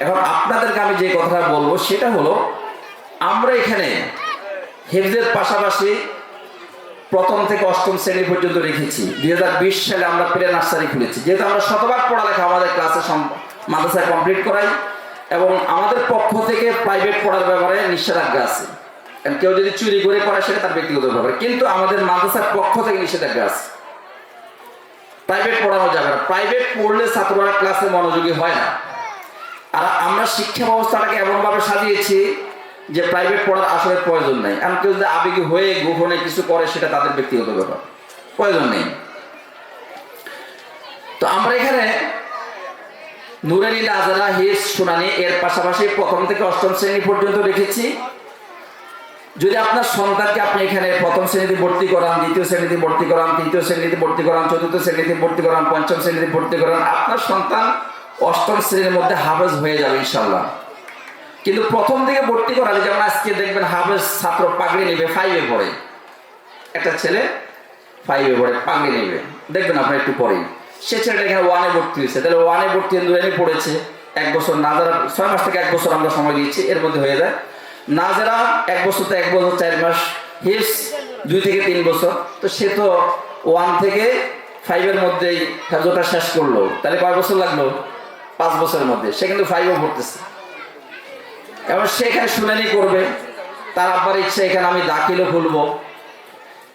এখন আপনাদেরকে আমি যে কথাটা বলব সেটা হলো, আমরা এখানে হেফজের পাশাপাশি প্রথম থেকে অষ্টম শ্রেণি পর্যন্ত রেখেছি। দুই হাজার বিশ সালে আমরা প্লে নার্সারি খুলেছি। যেহেতু আমরা শতভাগ পড়ালেখা আমাদের ক্লাসে মাদ্রাসায় কমপ্লিট করাই এবং আমাদের পক্ষ থেকে প্রাইভেট পড়ার ব্যাপারে নিষেধাজ্ঞা আছে। কারণ কেউ যদি চুরি করে করে, সেটা তার ব্যক্তিগত ব্যাপার। কিন্তু আমাদের মাদ্রাসার পক্ষ থেকে নিষেধাজ্ঞা আছে। প্রাইভেট পড়ানো যাবে না। প্রাইভেট পড়লে ছাত্ররা ক্লাসে মনোযোগী হয় না। আর আমরা শিক্ষা ব্যবস্থাটাকে এমনভাবে সাজিয়েছি যে প্রাইভেট পড়ার আসলে প্রয়োজন নেই। এমন কেউ যদি আবেগী হয়ে গোপনে কিছু করে, সেটা তাদের ব্যক্তিগত ব্যাপার। প্রয়োজন নেই। তো আমরা এখানে নুরানি নাজারা হিস শুনানি এর পাশাপাশি প্রথম থেকে অষ্টম শ্রেণি পর্যন্ত রেখেছি। যদি আপনার সন্তানকে আপনি এখানে প্রথম শ্রেণীতে ভর্তি করান, দ্বিতীয় শ্রেণীতে ভর্তি করান, তৃতীয় শ্রেণীতে ভর্তি করান, চতুর্থ শ্রেণীতে ভর্তি করান, পঞ্চম শ্রেণীতে ভর্তি করান, আপনার সন্তান অষ্টম শ্রেণির মধ্যে হাফেজ হয়ে যাবে ইনশাল্লাহ কিন্তু প্রথম থেকে ভর্তি করালে যেমন আজকে দেখবেন হাফেজ ছাত্র পাগড়ি নেবে ফাইভে পড়ে। একটা ছেলে ফাইভে পড়ে, পাগড়ি নেবে। দেখবেন আপনার একটু পরেই। সে ছেলেটা এখানে ওয়ানে ভর্তি হয়েছে। তাহলে ওয়ানে ভর্তি দুরানি পড়েছে। এক বছর নাজারা, ছয় মাস থেকে এক বছর আমরা সময় দিয়েছি, এর মধ্যে হয়ে যায়। নাজারা, এক বছর তো এক বছর, চার মাস। হিপস দুই থেকে তিন বছর। তো সে তো ওয়ান থেকে ফাইভের মধ্যেই হেফজটা শেষ করল। তাহলে কয় বছর লাগল? পাঁচ বছরের মধ্যে। সে কিন্তু ফাইভও পড়তেছে এবং সে এখানে শুনানি করবে। তার আব্বার ইচ্ছে, এখানে আমি দাখিলও খুলবো।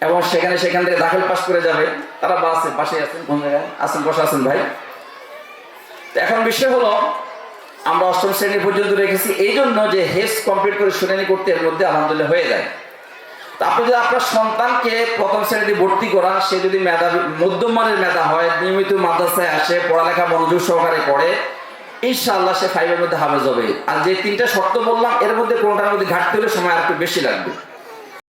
এবং সেখানে সেখান থেকে দাখিল পাস করে যাবে। তারা বাসে পাশে আছেন, কোন জায়গায়? আছেন, বসে আছেন ভাই। তো এখন বিষয় হলো, আমরা অষ্টম শ্রেণি পর্যন্ত রেখেছি। এই জন্য যে হেস কমপ্লিট করে শুনানি করতে এর মধ্যে আলহামদুলিল্লাহ হয়ে যায়। আপনি যদি আপনার সন্তানকে প্রথম শ্রেণীতে ভর্তি করান, সে যদি মেধা, মধ্যম মানের মেধা হয়, নিয়মিত মাদ্রাসায় আসে, পড়ালেখা, মনোযোগ সহকারে করে ইনশাআল্লাহ সে ফাইভের মধ্যে হাফেজ হবে। আর যে তিনটা শর্ত বললাম, এর মধ্যে কোনোটার মধ্যে ঘাটতি হলে সময় আর একটু বেশি লাগবে।